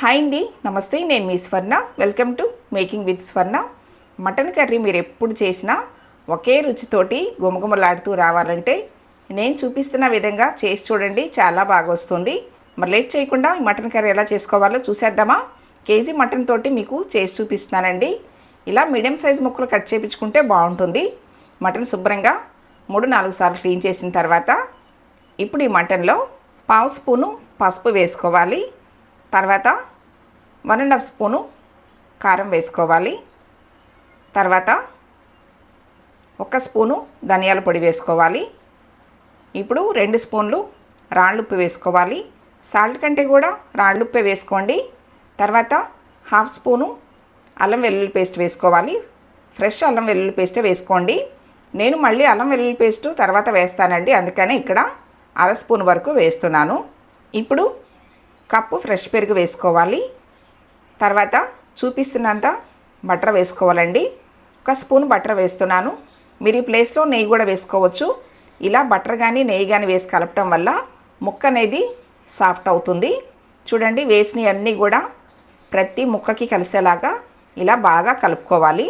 Hi అండి నమస్తే నేను మీ Swarna. Welcome to making with Swarna mutton curry మీరు ఎప్పుడు చేసినా ఒకే రుచితోటి గుమగుమలాడుతూ రావాలంటే నేను చూపిస్తున్న విధంగా చేసి చూడండి చాలా బాగా వస్తుంది. మరి లేట్ చేయకుండా ఈ మటన్ కర్రీ ఎలా చేసుకోవాలో చూసేద్దామా? కేజీ మటన్ తోటి మీకు చేసి చూపిస్తున్నానండి. ఇలా మీడియం సైజ్ ముక్కలు కట్ చేయించుకుంటే బాగుంటుంది. మటన్ శుభ్రంగా మూడు నాలుగు సార్లు క్లీన్ చేసిన తర్వాత ఇప్పుడు ఈ మటన్లో పావు స్పూను పసుపు వేసుకోవాలి. తర్వాత వన్ అండ్ హాఫ్ స్పూను కారం వేసుకోవాలి. తర్వాత ఒక స్పూను ధనియాల పొడి వేసుకోవాలి. ఇప్పుడు రెండు స్పూన్లు రాళ్ళుప్పు వేసుకోవాలి. సాల్ట్ కంటే కూడా రాళ్ళుప్పే వేసుకోండి. తర్వాత హాఫ్ స్పూను అల్లం వెల్లుల్లి పేస్ట్ వేసుకోవాలి. ఫ్రెష్ అల్లం వెల్లుల్లి పేస్టే వేసుకోండి. నేను మళ్ళీ అల్లం వెల్లుల్లి పేస్ట్ తర్వాత వేస్తానండి. అందుకనే ఇక్కడ అర స్పూన్ వరకు వేస్తున్నాను. ఇప్పుడు కప్పు ఫ్రెష్ పెరుగు వేసుకోవాలి. తర్వాత చూపిస్తున్నంత బటర్ వేసుకోవాలండి. ఒక స్పూన్ బటర్ వేస్తున్నాను. మీరు ఈ ప్లేస్లో నెయ్యి కూడా వేసుకోవచ్చు. ఇలా బటర్ కానీ నెయ్యి కానీ వేసి కలపటం వల్ల ముక్క అనేది సాఫ్ట్ అవుతుంది. చూడండి వేసినవి అన్నీ కూడా ప్రతి ముక్కకి కలిసేలాగా ఇలా బాగా కలుపుకోవాలి.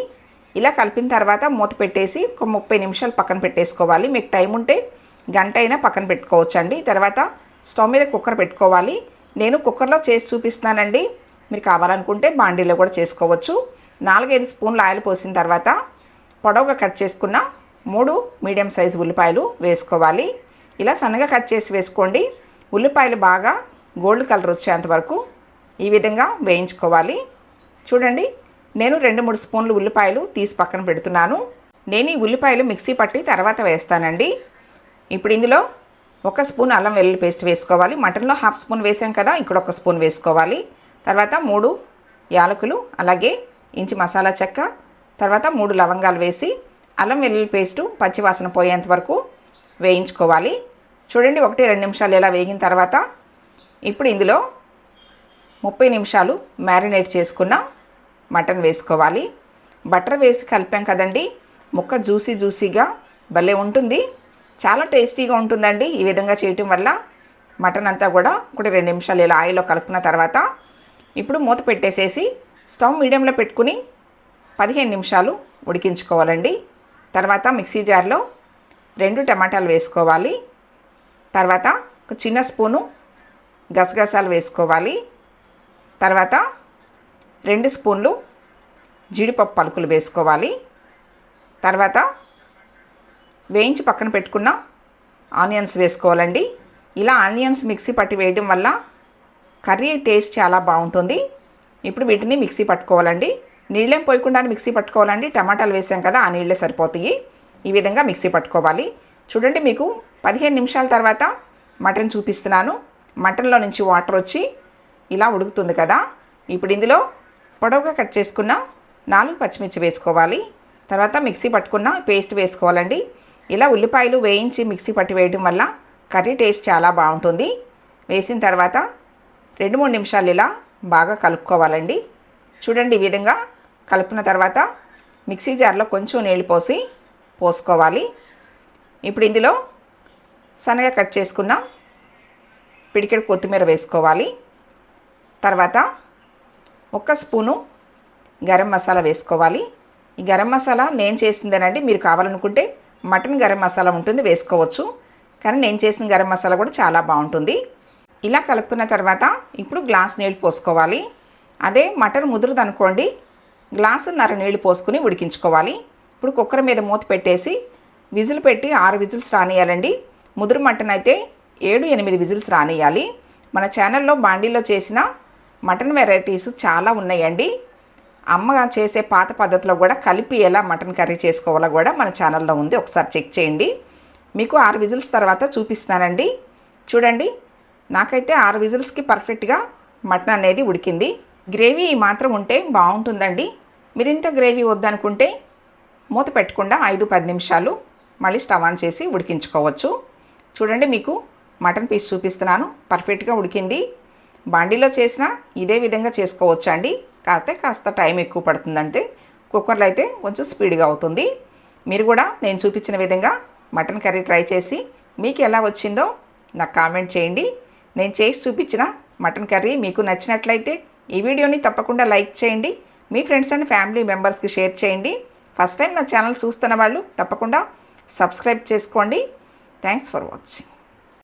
ఇలా కలిపిన తర్వాత మూత పెట్టేసి ఒక ముప్పై నిమిషాలు పక్కన పెట్టేసుకోవాలి. మీకు టైం ఉంటే గంట అయినా పక్కన పెట్టుకోవచ్చండి. తర్వాత స్టవ్ మీద కుక్కర్ పెట్టుకోవాలి. నేను కుక్కర్లో చేసి చూపిస్తున్నానండి. మీరు కావాలనుకుంటే బాండీలో కూడా చేసుకోవచ్చు. నాలుగైదు స్పూన్లు ఆయిల్ పోసిన తర్వాత పొడవుగా కట్ చేసుకున్న మూడు మీడియం సైజు ఉల్లిపాయలు వేసుకోవాలి. ఇలా సన్నగా కట్ చేసి వేసుకోండి. ఉల్లిపాయలు బాగా గోల్డ్ కలర్ వచ్చేంత వరకు ఈ విధంగా వేయించుకోవాలి. చూడండి నేను రెండు మూడు స్పూన్లు ఉల్లిపాయలు తీసి పక్కన పెడుతున్నాను. నేను ఈ ఉల్లిపాయలు మిక్సీ పట్టి తర్వాత వేస్తానండి. ఇప్పుడు ఇందులో ఒక స్పూన్ అల్లం వెల్లుల్లి పేస్ట్ వేసుకోవాలి. మటన్లో హాఫ్ స్పూన్ వేసాం కదా ఇక్కడ ఒక స్పూన్ వేసుకోవాలి. తర్వాత మూడు యాలకులు అలాగే ఇంచి మసాలా చెక్క తర్వాత మూడు లవంగాలు వేసి అల్లం వెల్లుల్లి పేస్టు పచ్చివాసన పోయేంత వరకు వేయించుకోవాలి. చూడండి ఒకటి రెండు నిమిషాలు ఇలా వేగిన తర్వాత ఇప్పుడు ఇందులో ముప్పై నిమిషాలు మ్యారినేట్ చేసుకున్న మటన్ వేసుకోవాలి. బటర్ వేసి కలిపాం కదండి ముక్క జ్యూసీ జ్యూసీగా భలే ఉంటుంది. చాలా టేస్టీగా ఉంటుందండి ఈ విధంగా చేయటం వల్ల. మటన్ అంతా కూడా ఒకటి రెండు నిమిషాలు ఇలా ఆయిల్లో కలుపుకున్న తర్వాత ఇప్పుడు మూత పెట్టేసేసి స్టవ్ మీడియంలో పెట్టుకుని పదిహేను నిమిషాలు ఉడికించుకోవాలండి. తర్వాత మిక్సీ జార్లో రెండు టమాటాలు వేసుకోవాలి. తర్వాత ఒక చిన్న స్పూను గసగసాలు వేసుకోవాలి. తర్వాత రెండు స్పూన్లు జీడిపప్పు పలుకులు వేసుకోవాలి. తర్వాత వేయించి పక్కన పెట్టుకున్న ఆనియన్స్ వేసుకోవాలండి. ఇలా ఆనియన్స్ మిక్సీ పట్టి వేయడం వల్ల కర్రీ టేస్ట్ చాలా బాగుంటుంది. ఇప్పుడు వీటిని మిక్సీ పట్టుకోవాలండి. నీళ్ళేం పోయకుండా మిక్సీ పట్టుకోవాలండి. టమాటాలు వేసాం కదా ఆ నీళ్ళే సరిపోతాయి. ఈ విధంగా మిక్సీ పట్టుకోవాలి. చూడండి మీకు పదిహేను నిమిషాల తర్వాత మటన్ చూపిస్తున్నాను. మటన్లో నుంచి వాటర్ వచ్చి ఇలా ఉడుకుతుంది కదా. ఇప్పుడు ఇందులో పొడవుగా కట్ చేసుకున్న నాలుగు పచ్చిమిర్చి వేసుకోవాలి. తర్వాత మిక్సీ పట్టుకున్న పేస్ట్ వేసుకోవాలండి. ఇలా ఉల్లిపాయలు వేయించి మిక్సీ పట్టి వేయడం వల్ల కర్రీ టేస్ట్ చాలా బాగుంటుంది. వేసిన తర్వాత రెండు మూడు నిమిషాలు ఇలా బాగా కలుపుకోవాలండి. చూడండి ఈ విధంగా కలుపున తర్వాత మిక్సీ జార్లో కొంచెం నీళ్ళు పోసి పోసుకోవాలి. ఇప్పుడు ఇందులో సన్నగా కట్ చేసుకున్న పిడికెడు కొత్తిమీర వేసుకోవాలి. తర్వాత ఒక స్పూను గరం మసాలా వేసుకోవాలి. ఈ గరం మసాలా నేను చేసిందేనండి. మీరు కావాలనుకుంటే మటన్ గరం మసాలా ఉంటుంది వేసుకోవచ్చు. కానీ నేను చేసిన గరం మసాలా కూడా చాలా బాగుంటుంది. ఇలా కలుపుకున్న తర్వాత ఇప్పుడు గ్లాస్ నీళ్ళు పోసుకోవాలి. అదే మటన్ ముదురుది అనుకోండి గ్లాసున్నర నీళ్ళు పోసుకుని ఉడికించుకోవాలి. ఇప్పుడు కుక్కర్ మీద మూత పెట్టేసి విజిల్ పెట్టి ఆరు విజిల్స్ రానియాలండి ముదురు మటన్ అయితే ఏడు ఎనిమిది విజిల్స్ రానియాలి మన ఛానల్లో బాండీలో చేసిన మటన్ వెరైటీస్ చాలా ఉన్నాయండి. అమ్మ చేసే పాత పద్ధతిలో కూడా కలిపి ఎలా మటన్ కర్రీ చేసుకోవాలో కూడా మన ఛానల్లో ఉంది. ఒకసారి చెక్ చేయండి. మీకు ఆరు విజిల్స్ తర్వాత చూపిస్తానండి చూడండి. నాకైతే ఆరు విజిల్స్కి పర్ఫెక్ట్గా మటన్ అనేది ఉడికింది. గ్రేవీ మాత్రం ఉంటే బాగుంటుందండి. మీరు ఇంత గ్రేవీ వద్దనుకుంటే మూత పెట్టకుండా ఐదు పది నిమిషాలు మళ్ళీ స్టవ్ ఆన్ చేసి ఉడికించుకోవచ్చు. చూడండి మీకు మటన్ పీస్ చూపిస్తున్నాను. పర్ఫెక్ట్గా ఉడికింది. బాండీలో చేసిన ఇదే విధంగా చేసుకోవచ్చు అండి కాకపోతే కాస్త టైం ఎక్కువ పడుతుందంటే కుక్కర్లో అయితే కొంచెం స్పీడ్గా అవుతుంది. మీరు కూడా నేను చూపించిన విధంగా మటన్ కర్రీ ట్రై చేసి మీకు ఎలా వచ్చిందో నాకు కామెంట్ చేయండి. నేను చేసి చూపించిన మటన్ కర్రీ మీకు నచ్చినట్లయితే ఈ వీడియోని తప్పకుండా లైక్ చేయండి. మీ ఫ్రెండ్స్ అండ్ ఫ్యామిలీ మెంబర్స్కి షేర్ చేయండి. ఫస్ట్ టైం నా ఛానల్ చూస్తున్న వాళ్ళు తప్పకుండా సబ్స్క్రైబ్ చేసుకోండి. Thanks for watching.